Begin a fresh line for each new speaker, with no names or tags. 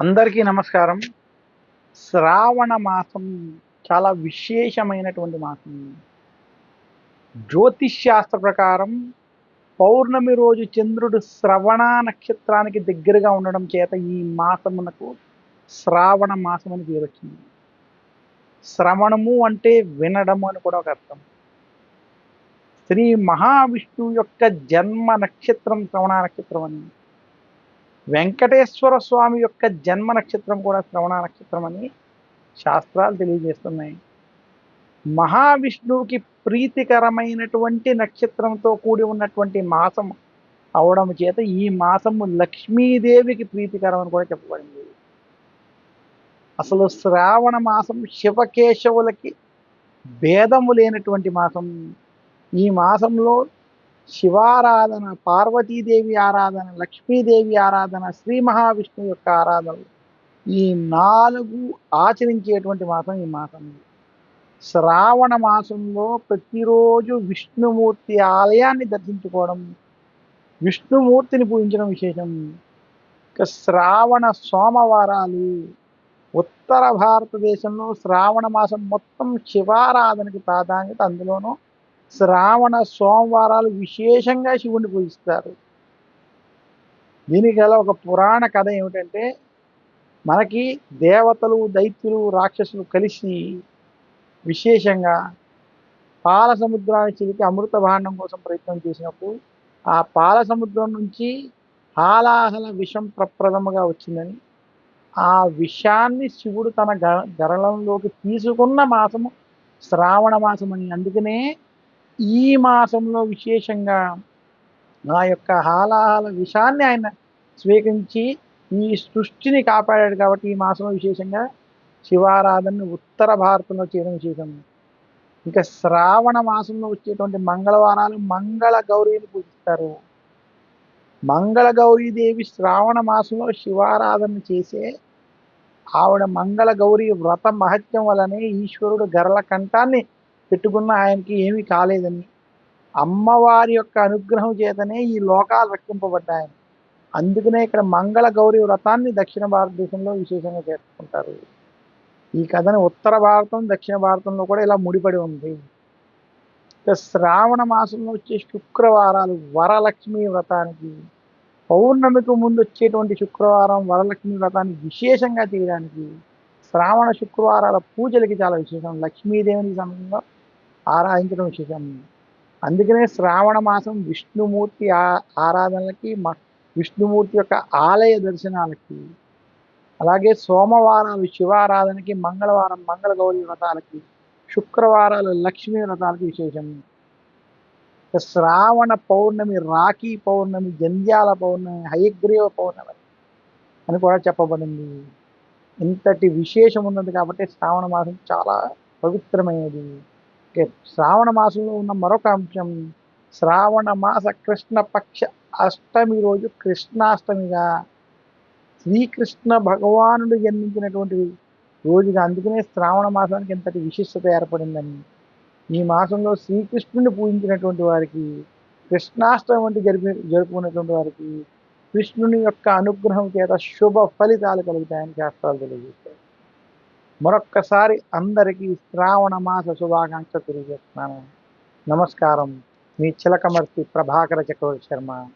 అందరికీ నమస్కారం. శ్రావణ మాసం చాలా విశేషమైనటువంటి మాసం. జ్యోతిష్ శాస్త్ర ప్రకారం పౌర్ణమి రోజు చంద్రుడు శ్రవణ నక్షత్రానికి దగ్గరగా ఉండడం చేత ఈ మాసమునకు శ్రావణ మాసం అని పేరు వచ్చింది. శ్రవణము అంటే వినడము అని కూడా ఒక అర్థం. శ్రీ మహావిష్ణువు యొక్క జన్మ నక్షత్రం శ్రవణ నక్షత్రం అని. వెంకటేశ్వర స్వామి యొక్క జన్మ నక్షత్రం కూడా శ్రవణ నక్షత్రం అని శాస్త్రాలు తెలియజేస్తున్నాయి. మహావిష్ణువుకి ప్రీతికరమైనటువంటి నక్షత్రంతో కూడి ఉన్నటువంటి మాసం అవడం చేత ఈ మాసము లక్ష్మీదేవికి ప్రీతికరం అని కూడా చెప్పబడింది. అసలు శ్రావణ మాసం శివకేశవులకి భేదము లేనటువంటి మాసం. ఈ మాసంలో శివారాధన పార్వతీదేవి ఆరాధన లక్ష్మీదేవి ఆరాధన శ్రీ మహావిష్ణువు యొక్క ఆరాధన ఈ నాలుగు ఆచరించేటువంటి మాసం ఈ మాసం శ్రావణ మాసంలో ప్రతిరోజు విష్ణుమూర్తి ఆలయాన్ని దర్శించుకోవడం విష్ణుమూర్తిని పూజించడం విశేషం. శ్రావణ సోమవారాలు. ఉత్తర భారతదేశంలో శ్రావణ మాసం మొత్తం శివారాధనకి ప్రాధాన్యత అందులోనూ శ్రావణ సోమవారాలు విశేషంగా శివుణ్ణి పూజిస్తారు. దీనికి గల ఒక పురాణ కథ ఏమిటంటే మనకి దేవతలు దైత్యులు రాక్షసులు కలిసి విశేషంగా పాల సముద్రాన్ని చిలికి అమృత భాండం కోసం ప్రయత్నం చేసినప్పుడు ఆ పాల సముద్రం నుంచి హాలాహల విషం ప్రప్రదముగా వచ్చిందని ఆ విషాన్ని శివుడు తన గ గరళంలోకి తీసుకున్న మాసము శ్రావణ మాసం అని అందుకనే ఈ మాసంలో విశేషంగా ఆ యొక్క హాలాహల విషాన్ని ఆయన స్వీకరించి ఈ సృష్టిని కాపాడాడు కాబట్టి ఈ మాసంలో విశేషంగా శివారాధనను ఉత్తర భారతంలో చేయడం విశేషం. ఇంకా శ్రావణ మాసంలో వచ్చేటువంటి మంగళవారాలు మంగళ గౌరీని పూజిస్తారు. మంగళ గౌరీదేవి శ్రావణ మాసంలో శివారాధన చేసే ఆవిడ మంగళ గౌరీ వ్రత మహత్యం వలనే ఈశ్వరుడు గరల కంఠాన్ని పెట్టుకున్న ఆయనకి ఏమీ కాలేదని. అమ్మవారి యొక్క అనుగ్రహం చేతనే ఈ లోకాలు రక్షింపబడ్డాయని. అందుకనే ఇక్కడ మంగళ గౌరీ వ్రతాన్ని దక్షిణ భారతదేశంలో విశేషంగా చేసుకుంటారు. ఈ కథను ఉత్తర భారతం దక్షిణ భారతంలో కూడా ఇలా ముడిపడి ఉంది. ఇక శ్రావణ మాసంలో వచ్చే శుక్రవారాలు వరలక్ష్మి వ్రతానికి పౌర్ణమికి ముందు వచ్చేటువంటి శుక్రవారం వరలక్ష్మి వ్రతాన్ని విశేషంగా చేయడానికి శ్రావణ శుక్రవారాల పూజలకి చాలా విశేషం. లక్ష్మీదేవిని సమయంలో ఆరాధించడం విశేషం. అందుకనే శ్రావణ మాసం విష్ణుమూర్తి ఆ ఆరాధనలకి మ విష్ణుమూర్తి యొక్క ఆలయ దర్శనాలకి అలాగే సోమవారాలు శివారాధనకి మంగళవారం మంగళ గౌరీ వ్రతాలకి శుక్రవారాలు లక్ష్మీ వ్రతాలకి విశేషం. శ్రావణ పౌర్ణమి రాఖీ పౌర్ణమి జంధ్యాల పౌర్ణమి హయగ్రీవ పౌర్ణమి అని కూడా చెప్పబడింది. ఇంతటి విశేషం ఉన్నది కాబట్టి శ్రావణ మాసం చాలా పవిత్రమైనది. ఓకే. శ్రావణ మాసంలో ఉన్న మరొక అంశం శ్రావణ మాస కృష్ణ పక్ష అష్టమి రోజు కృష్ణాష్టమిగా శ్రీకృష్ణ భగవానుడు జన్మించినటువంటి రోజుగా. అందుకనే శ్రావణ మాసానికి ఇంతటి విశిష్టత ఏర్పడిందని. ఈ మాసంలో శ్రీకృష్ణుని పూజించినటువంటి వారికి కృష్ణాష్టమి వంటి జరిపి జరుపుకున్నటువంటి వారికి కృష్ణుని యొక్క అనుగ్రహం చేత శుభ ఫలితాలు కలుగుతాయని శాస్త్రాలు తెలియజేస్తాయి. మరొక్కసారి అందరికీ శ్రావణ మాస శుభాకాంక్ష తెలియజేస్తున్నాను. నమస్కారం. మీ చిలకమర్తి ప్రభాకర చక్రవర్తి శర్మ.